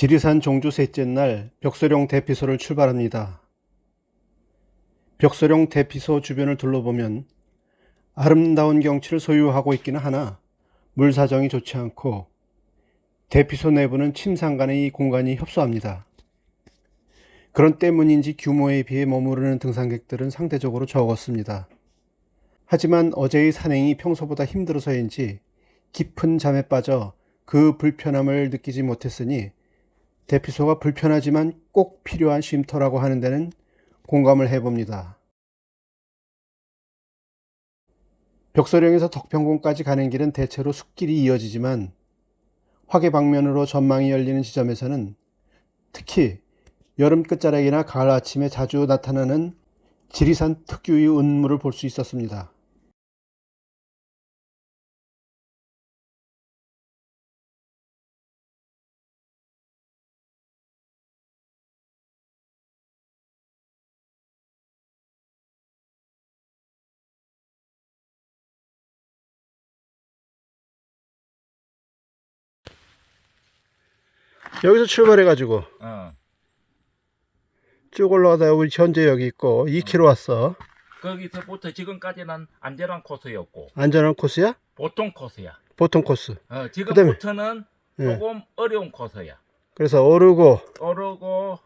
지리산 종주 셋째 날 벽소룡 대피소를 출발합니다. 벽소룡 대피소 주변을 둘러보면 아름다운 경치를 소유하고 있기는 하나 물 사정이 좋지 않고 대피소 내부는 침상 간의 이 공간이 협소합니다. 그런 때문인지 규모에 비해 머무르는 등산객들은 상대적으로 적었습니다. 하지만 어제의 산행이 평소보다 힘들어서인지 깊은 잠에 빠져 그 불편함을 느끼지 못했으니 대피소가 불편하지만 꼭 필요한 쉼터라고 하는 데는 공감을 해봅니다. 벽소령에서 덕평궁까지 가는 길은 대체로 숲길이 이어지지만 화계 방면으로 전망이 열리는 지점에서는 특히 여름 끝자락이나 가을 아침에 자주 나타나는 지리산 특유의 은물을 볼 수 있었습니다. 여기서 출발해가지고 어. 쭉 올라가다 우리 현재 여기 있고 2km 왔어. 거기서부터 지금까지는 안전한 코스였고 안전한 코스야? 보통 코스야. 보통 코스. 어, 그다음에- 지금부터는 예. 조금 어려운 코스야. 그래서 오르고 오르고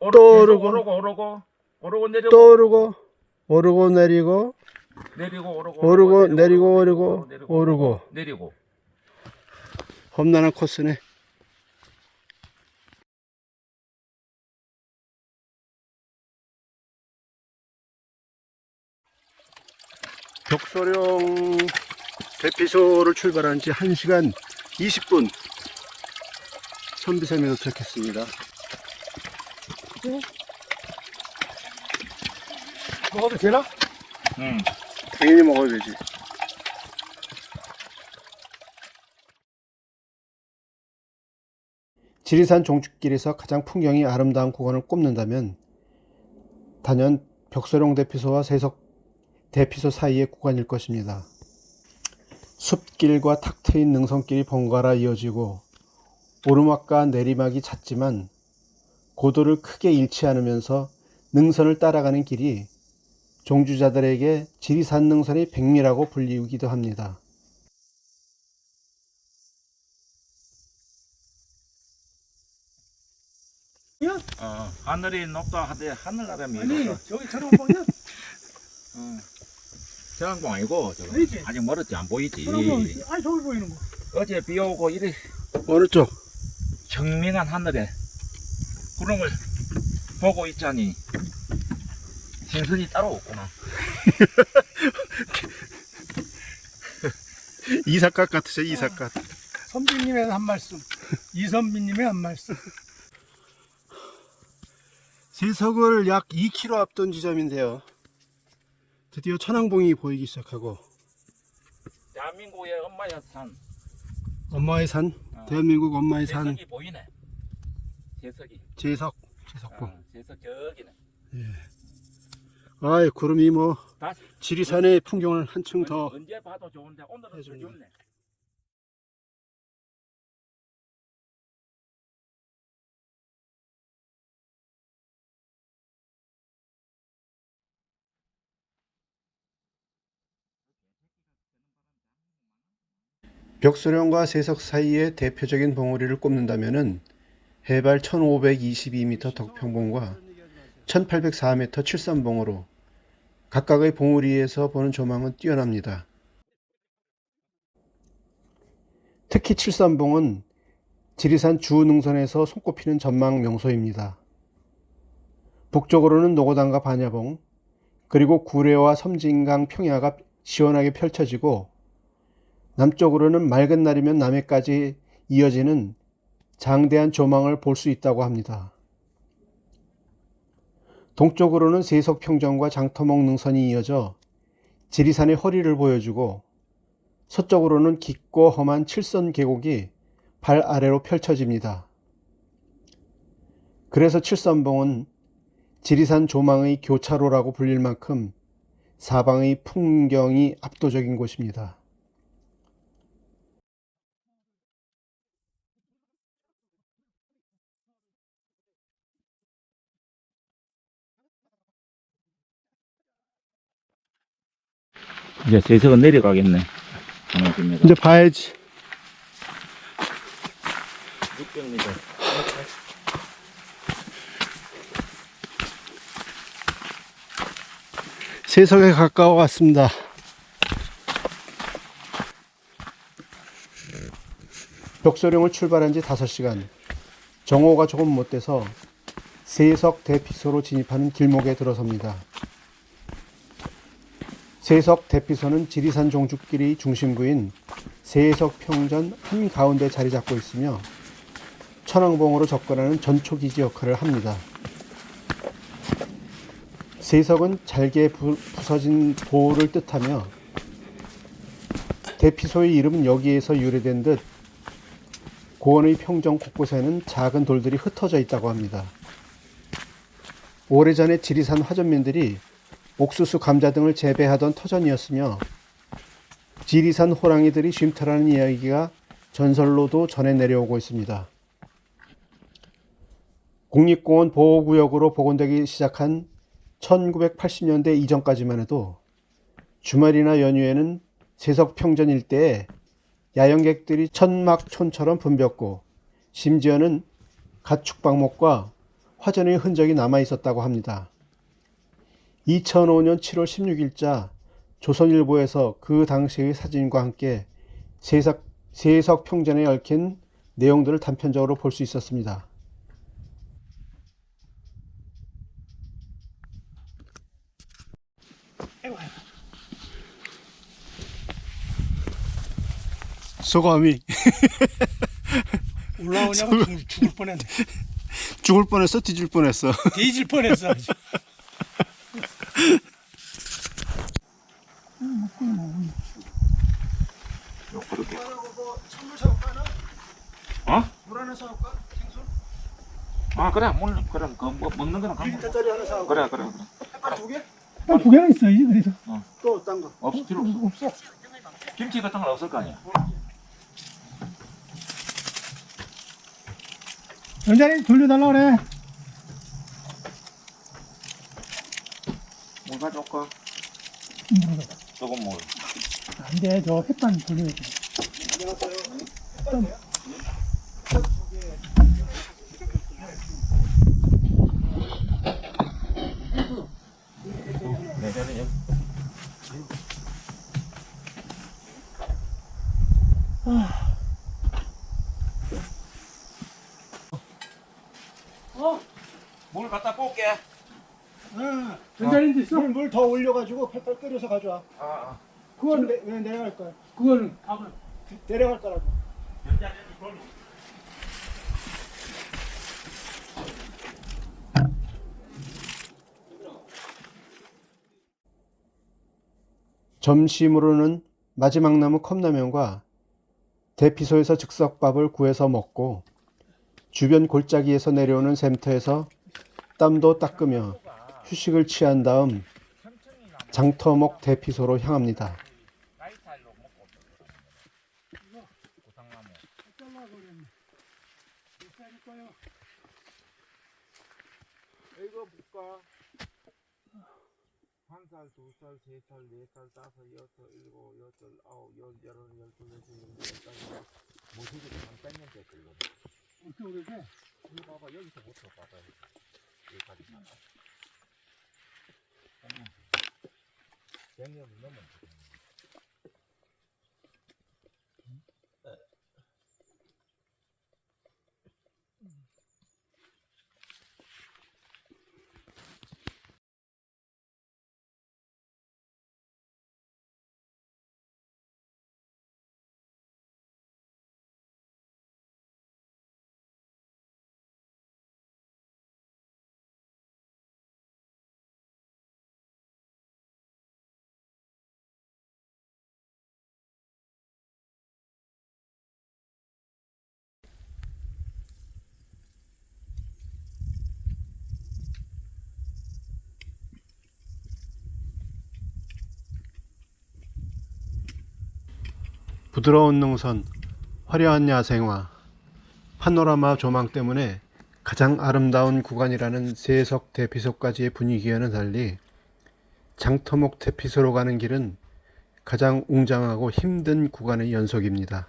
오르, 또 오르고. 오르고 오르고 오르고 내리고 또 오르고 오르고 내리고 내리고 오르고 오르고 내리고 오르고 오르고 내리고 험난한 코스네. 벽소령 대피소를 출발한 지 1시간 20분 선비섬에 도착했습니다. 먹어도 되나? 응. 당연히 먹어야 되지. 지리산 종축길에서 가장 풍경이 아름다운 구간을 꼽는다면 단연 벽소령 대피소와 세석 대피소 사이의 구간일 것입니다. 숲길과 탁 트인 능선길이 번갈아 이어지고 오르막과 내리막이 잦지만 고도를 크게 잃지 않으면서 능선을 따라가는 길이 종주자들에게 지리산 능선의 백미라고 불리우기도 합니다. 야, 어, 하늘이 높다 하되 하늘나라미 아니. 저기 저런방이야? 어. 저항봉 아니고 저거. 아니지. 아직 멀었지 안 보이지. 아니 저기 보이는 거. 어제 비 오고 이래 어느 쪽? 청명한 하늘에 구름을 보고 있자니 신선이 따로 없구나. 이삿갓 같으죠, 이삿갓. 선비님의 한 말씀, 이선비님의 한 말씀. 세석을 약 2km 앞둔 지점인데요. 드디어 천왕봉이 보이기 시작하고 대한민국의 엄마의 산 엄마의 산, 어. 대한민국 엄마의 산 세석이 보이네. 세석이. 제석, 제석봉. 어, 세석 저기네. 아이 구름이 뭐 다시 지리산의 풍경을 한층 더 언제 봐도 좋은데 오늘은 더. 좋네. 벽소령과 세석 사이의 대표적인 봉우리를 꼽는다면은 해발 1522m 덕평봉과 1804m 칠산봉으로 각각의 봉우리에서 보는 조망은 뛰어납니다. 특히 칠산봉은 지리산 주능선에서 손꼽히는 전망 명소입니다. 북쪽으로는 노고단과 반야봉, 그리고 구례와 섬진강 평야가 시원하게 펼쳐지고 남쪽으로는 맑은 날이면 남해까지 이어지는 장대한 조망을 볼 수 있다고 합니다. 동쪽으로는 세석평정과 장터목 능선이 이어져 지리산의 허리를 보여주고 서쪽으로는 깊고 험한 칠선 계곡이 발 아래로 펼쳐집니다. 그래서 칠선봉은 지리산 조망의 교차로라고 불릴 만큼 사방의 풍경이 압도적인 곳입니다. 이제 세석은 내려가겠네. 이제 봐야지. 600m. 세석에 가까워 왔습니다. 벽소령을 출발한 지 5시간. 정오가 조금 못 돼서 세석 대피소로 진입하는 길목에 들어섭니다. 세석 대피소는 지리산 종주길이 중심부인 세석 평전 한가운데 자리 잡고 있으며 천왕봉으로 접근하는 전초기지 역할을 합니다. 세석은 잘게 부, 부서진 보를 뜻하며 대피소의 이름은 여기에서 유래된 듯 고원의 평정 곳곳에는 작은 돌들이 흩어져 있다고 합니다. 오래전에 지리산 화전민들이 옥수수, 감자 등을 재배하던 터전이었으며 지리산 호랑이들이 쉼터라는 이야기가 전설로도 전해 내려오고 있습니다. 국립공원 보호구역으로 복원되기 시작한 1980년대 이전까지만 해도 주말이나 연휴에는 세석평전 일대에 야영객들이 천막촌처럼 붐볐고 심지어는 가축방목과 화전의 흔적이 남아 있었다고 합니다. 2005년 7월 16일자 조선일보에서 그 당시의 사진과 함께 세석, 세석 평전에 얽힌 내용들을 단편적으로 볼 수 있었습니다. 소감이 올라오냐고 죽을, 죽을 뻔했네. 죽을 뻔했어 뒤질 뻔했어 뒤질 뻔했어. 어? 물 하나 사올까? 생선? 아 그래 물 그럼 그 뭐, 먹는 거는 갖고 1리터짜리 하나 사올까? 그래 그래 그래 햇반 두 개? 딱 두 개나 있어, 이제 그래서. 또 딴 거? 없을 필요 없어 없어. 김치 같은 건 없을 거 아니야 연자님 돌려달라 그래. 물 가져올까. 조금 물 안 돼, 저 햇반 돌려야 돼. 내년에 여기 어? 물 갖다 볶게 응. 연자님도 있어? 물 더 올려가지고 팔팔 끓여서 가져와. 아, 아. 그거는, 내, 왜 내려갈 거야? 그거는 밥을. 내려갈 거라고. 점심으로는 마지막 남은 컵라면과 대피소에서 즉석밥을 구해서 먹고 주변 골짜기에서 내려오는 샘터에서 땀도 닦으며 휴식을 취한 다음 장터목 대피소로 향합니다. 볼까? 한 살, 두 살, 세 살, 네 살, 다섯, 여섯, 일곱, 여덟, 아홉, 열, 열한, 열둘, 열셋, 열넷, 열다섯, 모세기 한 100년 됐어, 이거. 이렇게 오래돼? 이거 봐봐, 여기서부터 봐봐. 여기까지 다. 100년 넘 부드러운 능선, 화려한 야생화, 파노라마 조망 때문에 가장 아름다운 구간이라는 세석 대피소까지의 분위기와는 달리 장터목 대피소로 가는 길은 가장 웅장하고 힘든 구간의 연속입니다.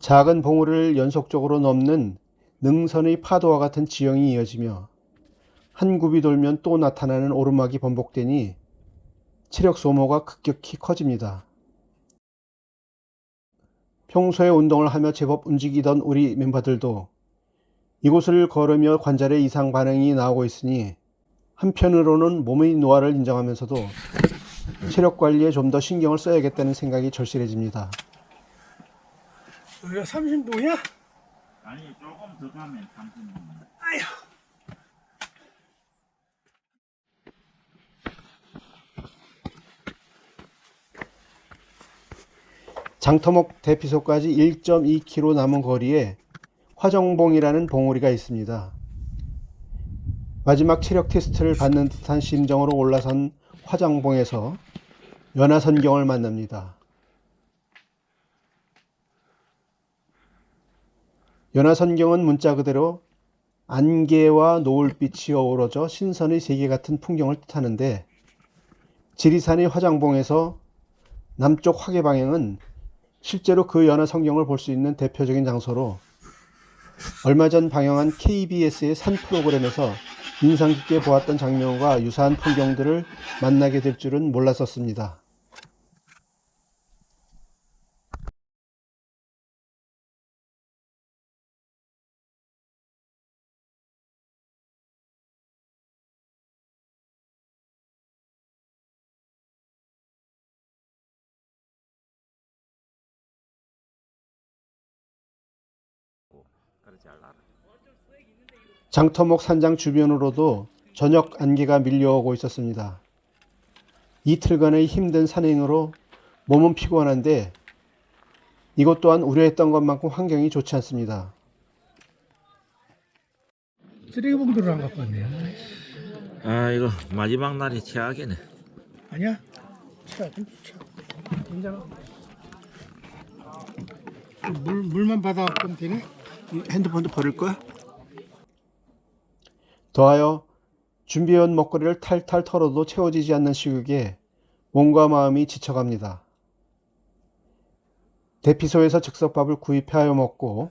작은 봉우리를 연속적으로 넘는 능선의 파도와 같은 지형이 이어지며 한 굽이 돌면 또 나타나는 오르막이 번복되니 체력 소모가 급격히 커집니다. 평소에 운동을 하며 제법 움직이던 우리 멤버들도 이곳을 걸으며 관절에 이상 반응이 나오고 있으니 한편으로는 몸의 노화를 인정하면서도 체력 관리에 좀 더 신경을 써야겠다는 생각이 절실해집니다. 여기가 30동이야? 아니 조금 더 가면 30분. 장터목 대피소까지 1.2km 남은 거리에 화정봉이라는 봉우리가 있습니다. 마지막 체력 테스트를 받는 듯한 심정으로 올라선 화정봉에서 연하선경을 만납니다. 연하선경은 문자 그대로 안개와 노을빛이 어우러져 신선의 세계 같은 풍경을 뜻하는데 지리산의 화장봉에서 남쪽 화계 방향은 실제로 그 연화 성경을 볼 수 있는 대표적인 장소로 얼마 전 방영한 KBS의 산 프로그램에서 인상 깊게 보았던 장면과 유사한 풍경들을 만나게 될 줄은 몰랐었습니다. 장터목 산장 주변으로도 저녁 안개가 밀려오고 있었습니다. 이틀간의 힘든 산행으로 몸은 피곤한데 이것 또한 우려했던 것만큼 환경이 좋지 않습니다. 쓰레기 봉투를 안 갖고 왔네. 아 이거 마지막 날이 최악이네. 아니야? 괜찮아. 물, 물만 받아 갖고 되네? 이 핸드폰도 버릴 거야? 더하여 준비해온 먹거리를 탈탈 털어도 채워지지 않는 시국에 몸과 마음이 지쳐갑니다. 대피소에서 즉석밥을 구입하여 먹고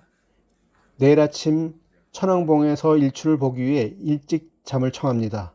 내일 아침 천왕봉에서 일출을 보기 위해 일찍 잠을 청합니다.